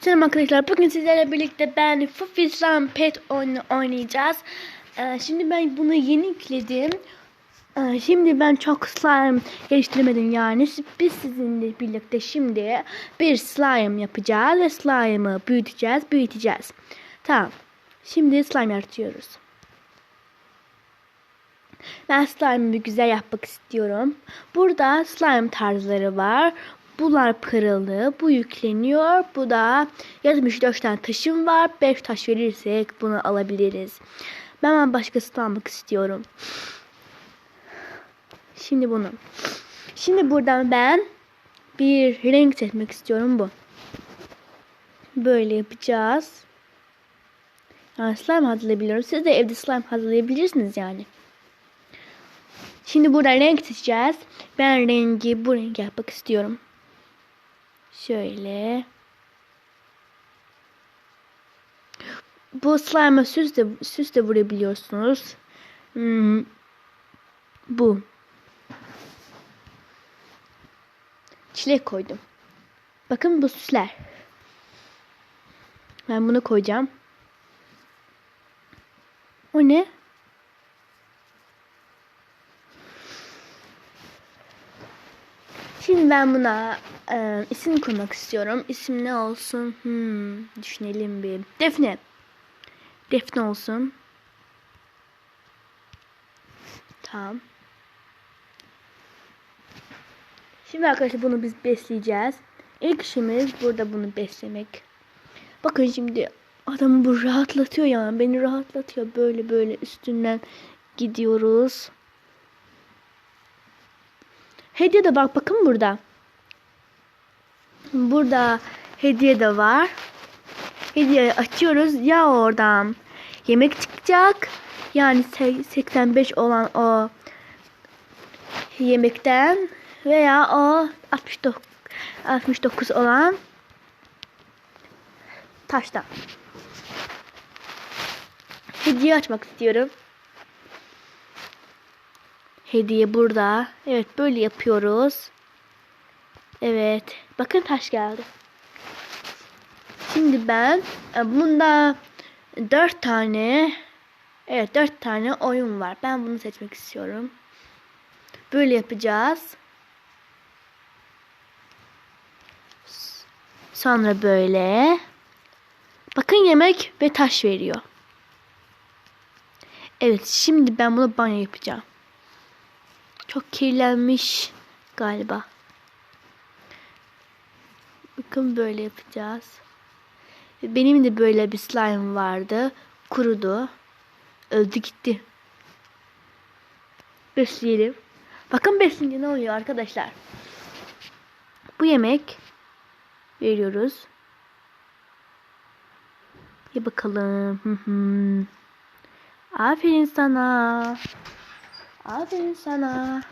Selam arkadaşlar. Bugün sizlerle birlikte ben Slime Pet oyunu oynayacağız. Ee, şimdi ben bunu yeni yükledim. Ee, şimdi ben çok slime geliştirmedim yani. Biz sizinle birlikte şimdi bir slime yapacağız ve slime'ı büyüteceğiz, büyüteceğiz. Tamam. Şimdi slime yaratıyoruz. Ben slime'ı güzel yapmak istiyorum. Burada slime tarzları var. Bunlar pırıldı. Bu yükleniyor. Bu da 74 tane taşım var. 5 taş verirsek bunu alabiliriz. Ben başkasını almak istiyorum. Şimdi bunu. Şimdi buradan ben bir renk seçmek istiyorum bu. Böyle yapacağız. Yani slime hazırlayabiliyoruz. Siz de evde slime hazırlayabilirsiniz yani. Şimdi burada renk seçeceğiz. Ben rengi bu renk yapmak istiyorum. Şöyle. Bu slime'a süs de, süs de vurabiliyorsunuz. Hmm. Bu. Çilek koydum. Bakın bu süsler. Ben bunu koyacağım. O ne? Şimdi ben buna e, isim koymak istiyorum. İsim ne olsun? Hmm, düşünelim bir. Defne. Defne olsun. Tamam. Şimdi arkadaşlar bunu biz besleyeceğiz. İlk işimiz burada bunu beslemek. Bakın şimdi adamı bu rahatlatıyor yani. Beni rahatlatıyor. Böyle böyle üstünden gidiyoruz. Hediye de bak bakın burada. Burada hediye de var. Hediye açıyoruz. Ya oradan yemek çıkacak. Yani 85 olan o yemekten veya o 69 69 olan taştan. Hediye açmak istiyorum. Hediye burada. Evet böyle yapıyoruz. Evet. Bakın taş geldi. Şimdi ben e, bunda dört tane evet dört tane oyun var. Ben bunu seçmek istiyorum. Böyle yapacağız. Sonra böyle. Bakın yemek ve taş veriyor. Evet şimdi ben bunu banyo yapacağım. Çok kirlenmiş galiba. Bakın böyle yapacağız. Benim de böyle bir slime vardı. Kurudu. Öldü gitti. Besleyelim. Bakın besleyince ne oluyor arkadaşlar. Bu yemek veriyoruz. Ye bakalım. Aferin sana. Aferin sana.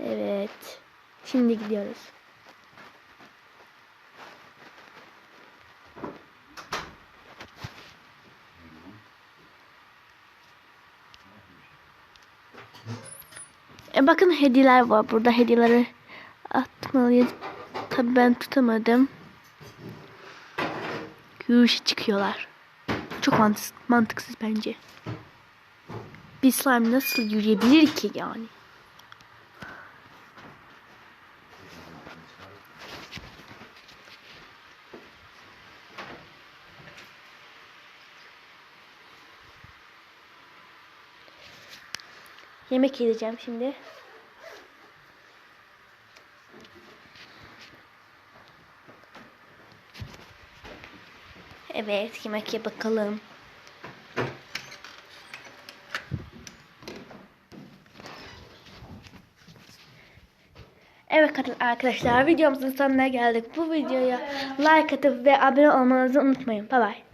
Evet. Şimdi gidiyoruz. E bakın hediyeler var. Burada hediyeleri atmalıyız. Tabii ben tutamadım. Yürüyüşe çıkıyorlar. Çok mantıksız, bence. Bir slime nasıl yürüyebilir ki yani? Yemek yiyeceğim şimdi. Evet yemek ye bakalım. Evet arkadaşlar videomuzun sonuna geldik. Bu videoya like atıp ve abone olmanızı unutmayın. Bye bye.